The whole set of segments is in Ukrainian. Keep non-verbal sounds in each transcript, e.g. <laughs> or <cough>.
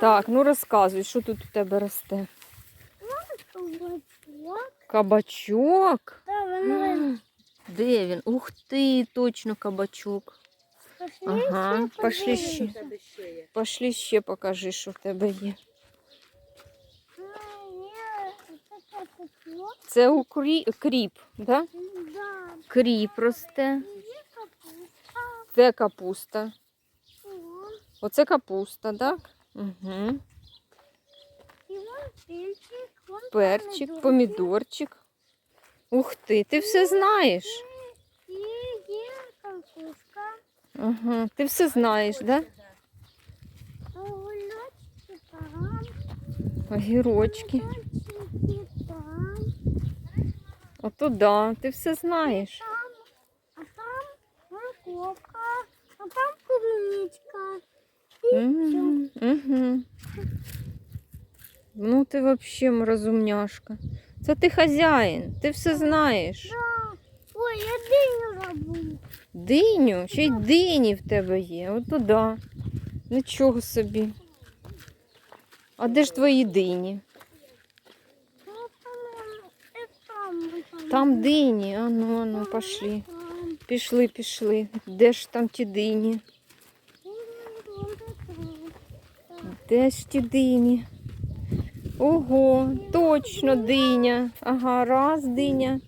Так, ну розказуй, що тут у тебе росте? Кабачок. Де він? Ух ти, точно кабачок. Ага, ще пошли ще. Пошли ще покажи, що в тебе є. Це укрі... кріп, да? Да. Кріп росте. Це капуста. Оце капуста, так? Угу. Перчик, помідорчик. Ух ти, ти все знаєш. І є капуста. Ага, ти все знаєш, да? Огурочки там. Огірочки. Ото да, ти все знаєш. А там морковка. А там клубничка. Угу. Угу. Ну ти взагалі розумняшка. Це ти хазяїн, ти все знаєш. Да. Ой, я диню забув. Диню, ще й дині в тебе є. Ото да. Нічого собі. А де ж твої дині? Там. дині, а ну, а ну, пошли. Пішли, пішли. Де ж там ті дині? Де ж ті дині? Ого, точно диня. Ага, раз диня.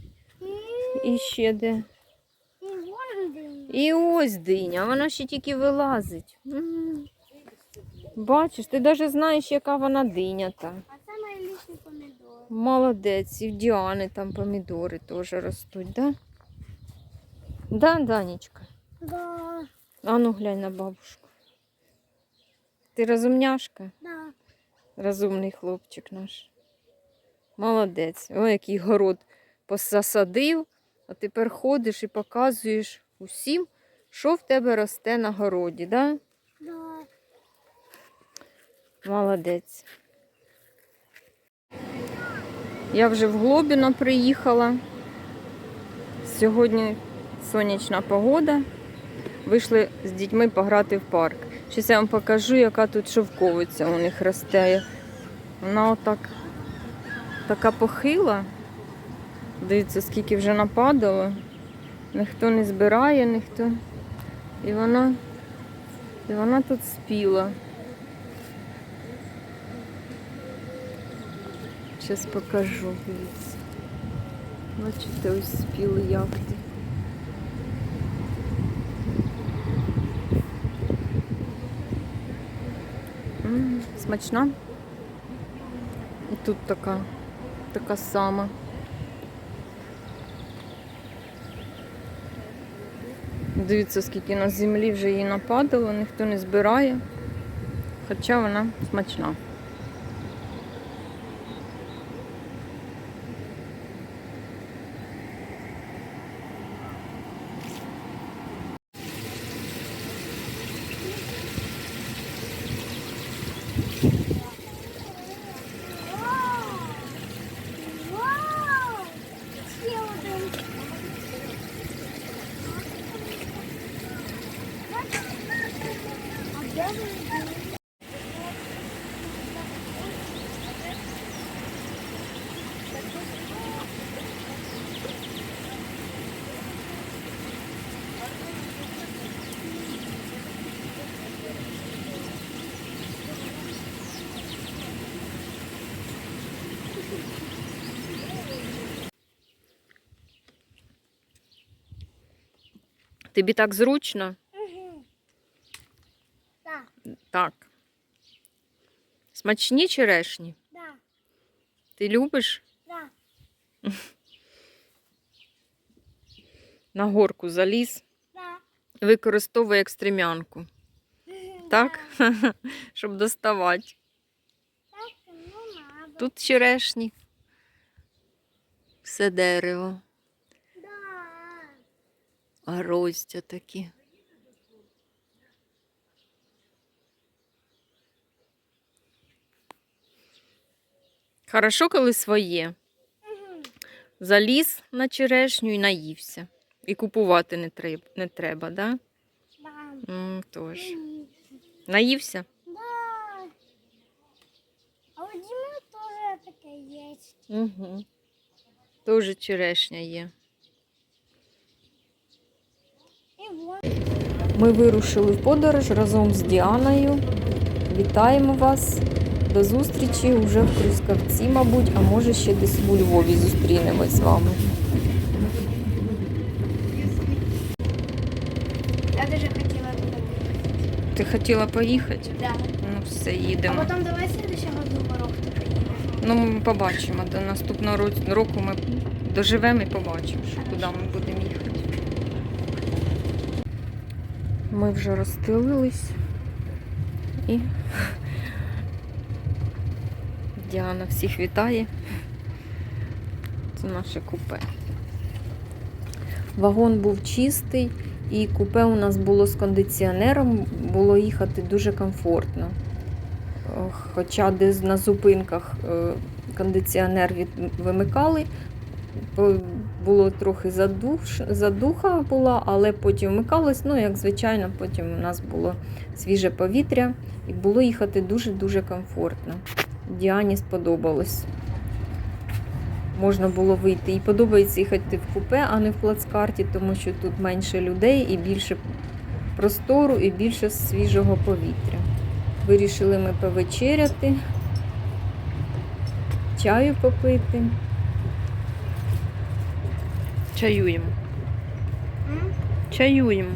І, ще де. і ось диня, вона ще тільки вилазить. М. Бачиш, ти навіть знаєш, яка вона диня там. А це найліпший помідор. Молодець, і в Діани там помідори теж ростуть, да? Да, Данечка? Да, А ну глянь на бабушку. Ти розумняшка? да. Розумний хлопчик наш. Молодець. Ой, який город посасадив, а тепер ходиш і показуєш усім, що в тебе росте на городі, да? Да. Молодець. Я вже в Глобіно приїхала. Сьогодні сонячна погода. Вийшли з дітьми пограти в парк. Щось я вам покажу, яка тут шовковиця у них росте. Вона отак така похила. Дивіться, скільки вже нападало. Ніхто не збирає, ніхто. І вона, і вона тут спіла. Зараз покажу, дивіться. Бачите, ось спіли ягоди. Смачна. І тут така, така сама. Дивіться, скільки на землі вже її нападало, ніхто не збирає, хоча вона смачна. Вау! Ще один. А де він? Тобі так зручно? Так, Так. Смачні черешні? да, Ти любиш? да. <laughs> На горку заліз, Да. використовує як стремянку. Так? да. <laughs> Щоб доставати. Так, ну. Тут черешні. Все дерево гроздя такі. Хорошо, коли своє. Заліз на черешню і наївся. І купувати не треба, не треба, да? М, Тож. Наївся? Да. А у Діми теж таке є. Угу. Тоже черешня є. Ми вирушили в подорож разом з Діаною. Вітаємо вас. До зустрічі вже в Трускавці, мабуть, а може ще десь у Львові зустрінемось з вами. Я даже хотіла туди. Ти хотіла поїхати? Да. Ну, все, А потім давай следующого разу в поїдемо. Ну, ми побачимо. До наступного року ми доживемо і побачимо, що куди ми будемо їхати. Ми вже розстелились і Діана всіх вітає. Це наше купе. Вагон був чистий, і купе у нас було з кондиціонером, було їхати дуже комфортно. Хоча десь на зупинках е, кондиціонер вимикали, було трохи задух, задуха була, але потім вмикалось. Ну, як звичайно, потім у нас було свіже повітря і було їхати дуже-дуже комфортно. Діані сподобалось. Можна було вийти. І подобається їхати в купе, а не в плацкарті, тому що тут менше людей і більше простору, і більше свіжого повітря. Вирішили ми повечеряти, чаю попити. Чаюємо. М? Чаюємо.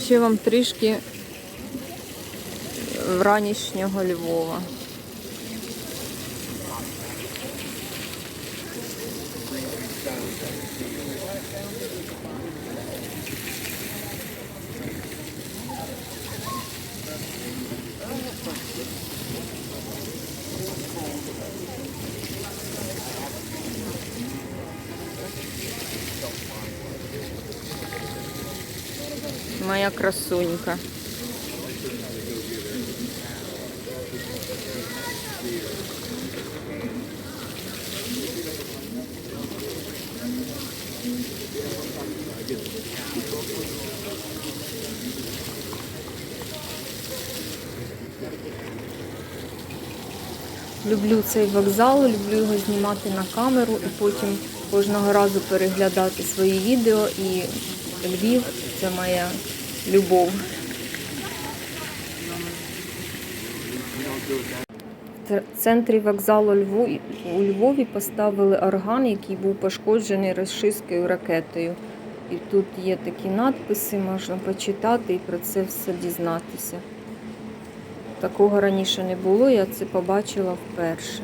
Ще вам трішки вранішнього Львова. Моя красунька. Люблю цей вокзал, люблю його знімати на камеру і потім кожного разу переглядати свої відео. І Львів це моя любов. В центрі вокзалу у Львові поставили орган, який був пошкоджений розшискою ракетою. І тут є такі надписи, можна почитати і про це все дізнатися. Такого раніше не було, я це побачила вперше.